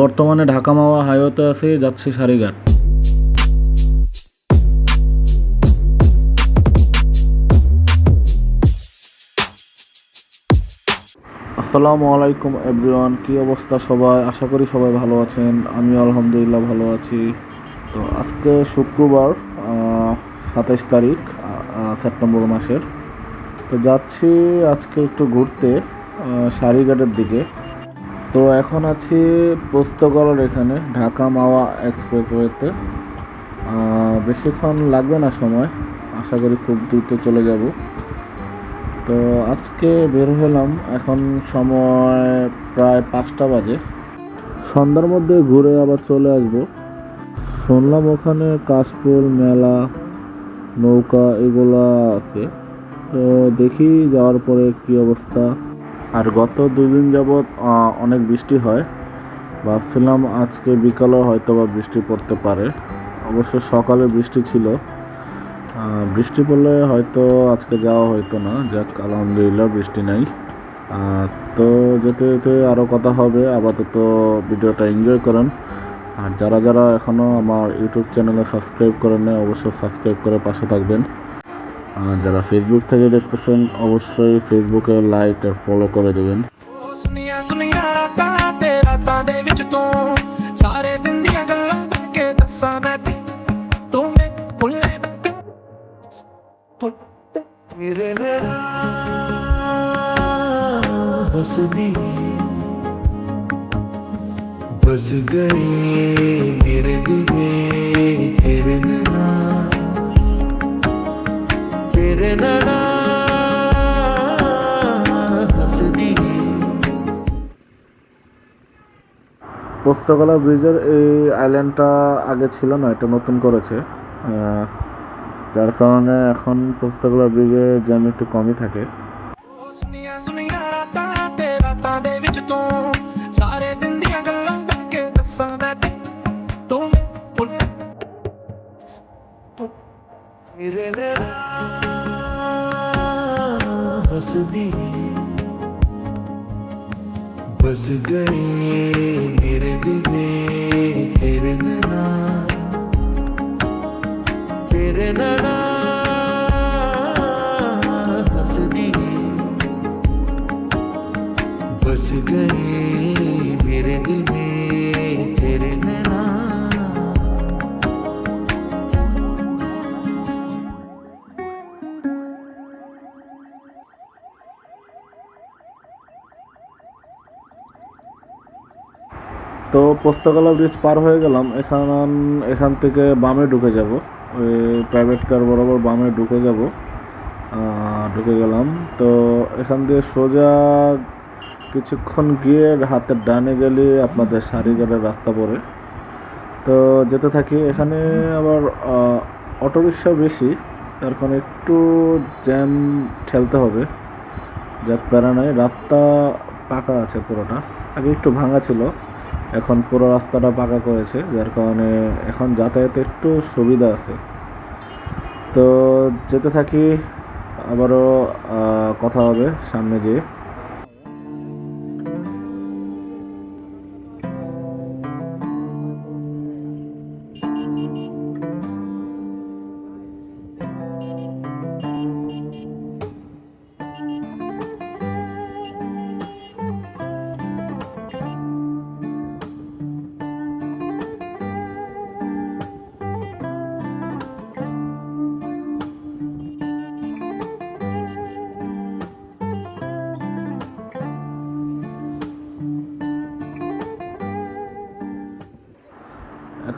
বর্তমানে ঢাকা মাওয়া হাইওয়েতে আছে, যাচ্ছি সারিঘাট। আসসালামু আলাইকুম এভরিওয়ান কি অবস্থা সবাই? আশা করি সবাই ভালো আছেন। আমি আলহামদুলিল্লাহ ভালো আছি। তো আজকে শুক্রবার সাতাইশ তারিখ সেপ্টেম্বর মাসের। তো যাচ্ছি আজকে একটু ঘুরতে সারিঘাটের দিকে। তো এখন আছি পোস্তগড়ের এখানে, ঢাকা মাওয়া এক্সপ্রেসওয়েতে। বেশিক্ষণ লাগবে না সময়, আশা করি খুব দ্রুত চলে যাব। তো আজকে বের হলাম, এখন সময় প্রায় পাঁচটা বাজে। সন্ধ্যার মধ্যে ঘুরে আবার চলে আসব। শুনলাম ওখানে কাশফুল, মেলা, নৌকা এগুলা আছে। তো দেখি যাওয়ার পরে কি অবস্থা। আর গত দুদিন যাবৎ অনেক বৃষ্টি হয়। ভাবছিলাম আজকে বিকালেও হয়তো বা বৃষ্টি পড়তে পারে। অবশ্য সকালে বৃষ্টি ছিল। বৃষ্টি পড়লে হয়তো আজকে যাওয়া হয়তো না। যাক, আলহামদুলিল্লাহ বৃষ্টি নাই। তো যেতে যেতে আরও কথা হবে। আপাতত ভিডিওটা এনজয় করেন। আর যারা যারা এখনও আমার ইউটিউব চ্যানেলে সাবস্ক্রাইব করেন অবশ্যই সাবস্ক্রাইব করে পাশে থাকবেন। আর যারা ফেসবুক থেকে দেখতেছেন অবশ্যই ফেসবুকে লাইক আর ফলো করে দেবেন हंसदी बस गई मेरे दिल में तेरे नाम तेरे नैना हंसदी পোস্তকলা ব্রিজের এই আইল্যান্ডটা আগে ছিল না এটা নতুন করেছে আহ, যার কারণে এখন পোস্তকলা ব্রিজে জ্যাম একটু কমই থাকে ਉਹ बस गई। তো পোস্তকলা ব্রিজ পার হয়ে গেলাম, এখান এখান থেকে বামে ঢুকে যাব। ওই প্রাইভেট কার বরাবর বামে ঢুকে যাব। ঢুকে গেলাম। তো এখান দিয়ে সোজা কিছুক্ষণ গিয়ে হাতের ডানে গেলে আপনাদের সারিঘাটের রাস্তা পড়ে। তো যেতে থাকি। এখানে আবার অটোরিকশা বেশি, তার কারণে একটু জ্যাম ঠেলতে হবে। যাক, প্যারা নাই। রাস্তা পাকা আছে পুরোটা। আগে একটু ভাঙা ছিল। এখন পুরো রাস্তাটা পাকা করেছে, যার কারণে এখন যাতায়াতে একটু সুবিধা আছে। তো যেতে থাকি, আবারও কথা হবে সামনে যেয়ে।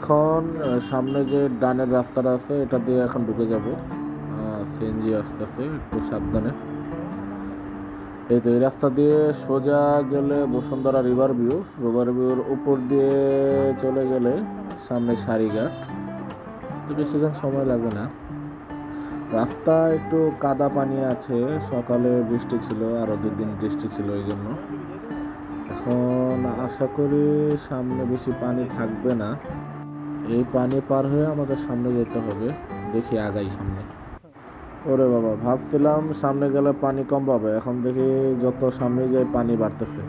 এখন সামনে যে ডানের রাস্তাটা আছে, এটা দিয়ে এখন ঢুকে যাব। সিএনজি আসতেছে, একটু সাবধানে। এই তো, এই রাস্তা দিয়ে সোজা গেলে বসুন্ধরা রিভার ভিউ রিভার ভিউর উপর দিয়ে চলে গেলে সামনে সারিঘাট। তো বেশিক্ষণ সময় লাগবে না। রাস্তা একটু কাদা পানি আছে, সকালে বৃষ্টি ছিল, আরও দুদিন বৃষ্টি ছিল এই জন্য। এখন আশা করি সামনে বেশি পানি থাকবে না। এই পানি পার হয়ে আমাদের সামনে যেতে হবে। দেখি আগাই সামনে। ওরে বাবা, ভাবছিলাম সামনে গেলে পানি কম পাবে। এখন দেখি যত সামনে যাই পানি বাড়তেছে।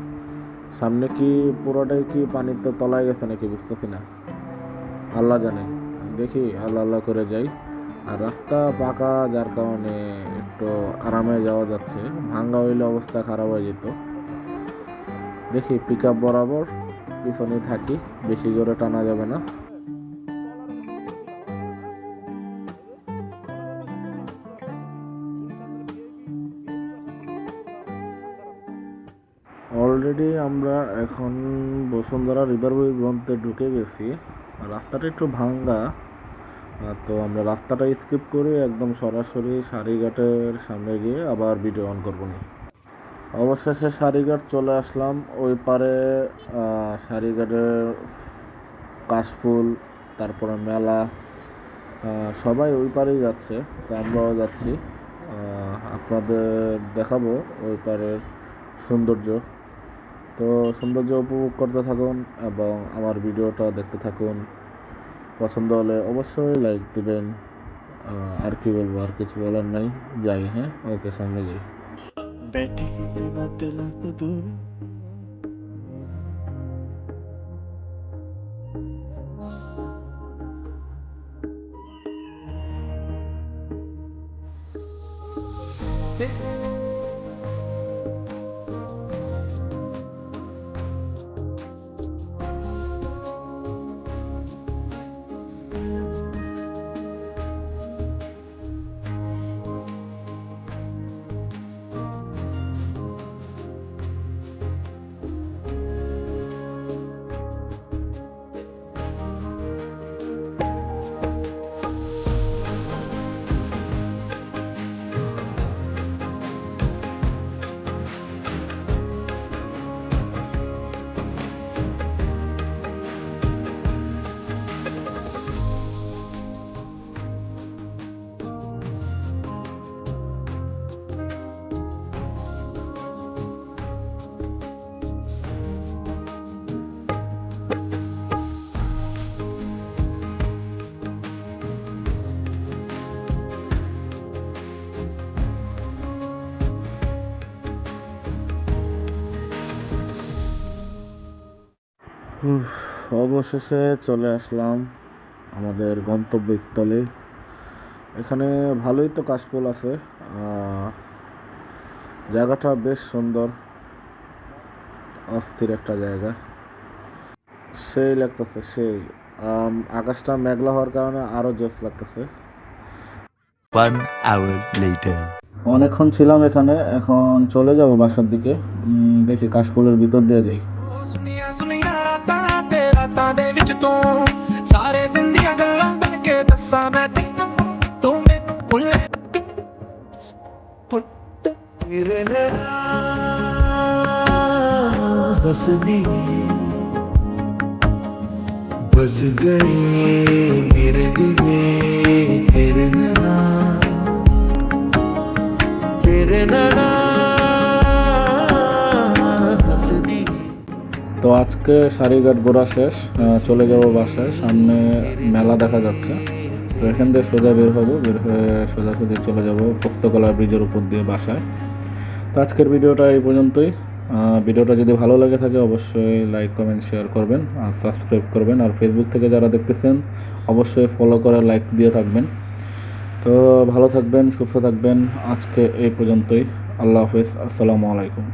সামনে কি পুরোটাই কি পানিতে তলায় গেছে নাকি বুঝতেছি না। আল্লাহ জানে। দেখি আল্লাহ আল্লাহ করে যাই। আর রাস্তা পাকা, যার কারণে একটু আরামে যাওয়া যাচ্ছে। ভাঙ্গা হইলে অবস্থা খারাপ হয়ে যেত। দেখি পিক আপ বরাবর পিছনে থাকি। বেশি জোরে টানা যাবে না। অলরেডি আমরা এখন বসুন্ধরা রিভারওয়ে গ্রন্থে ঢুকে গেছি। রাস্তাটা একটু ভাঙ্গা তো আমরা রাস্তাটা স্কিপ করে একদম সরাসরি সারিঘাটের সামনে গিয়ে আবার ভিডিও অন করব না। অবশেষে সারিঘাট চলে আসলাম, ওই পারে সারিঘাটের কাশফুল, তারপরে মেলা সবাই ওই পারেই যাচ্ছে, তো আমরাও যাচ্ছি। আপনাদের দেখাবো ওই পারের সৌন্দর্য। তো সৌন্দর্য উপভোগ করতে থাকুন এবং আমার ভিডিওটা দেখতে থাকুন। পছন্দ হলে অবশ্যই লাইক দিবেন। আর কি বলব, আর কিছু বলার নাই। যাই হ্যাঁ? ওকে সামনে যাই। অবশেষে চলে আসলাম আমাদের গন্তব্যস্থলে। এখানে ভালোই তো কাশফুল আছে আহ, জায়গাটা বেশ সুন্দর অস্থির একটা জায়গা। সেই লাগতেছে সেই। আকাশটা মেঘলা হওয়ার কারণে আরও জোস লাগতেছে। One hour later. অনেকক্ষণ ছিলাম এখানে এখন চলে যাব বাসার দিকে। উম, দেখি কাশফুলের ভিতর দিয়ে যাই। तेरे नैना हंस दी बस गए मेरे दिल में तेरे नैना तेरे नैना हंस दी তো আজকে সারিঘাট ঘোরা শেষ আহ, চলে যাব বাসায় সামনে মেলা দেখা যাচ্ছে তো এখান থেকে সোজা বের হবো বের হয়ে সোজাসুজি চলে যাব পোস্তকলা ব্রিজের উপর দিয়ে বাসায় তো আজকের ভিডিওটা এই পর্যন্তই। ভিডিওটা যদি ভালো লাগে থাকে, অবশ্যই লাইক কমেন্ট শেয়ার করবেন আর সাবস্ক্রাইব করবেন। আর ফেসবুক থেকে যারা দেখতেছেন, অবশ্যই ফলো করে লাইক দিয়ে থাকবেন। তো ভালো থাকবেন, সুস্থ থাকবেন। আজকে এই পর্যন্তই। আল্লাহ হাফেজ। আসসালামু আলাইকুম।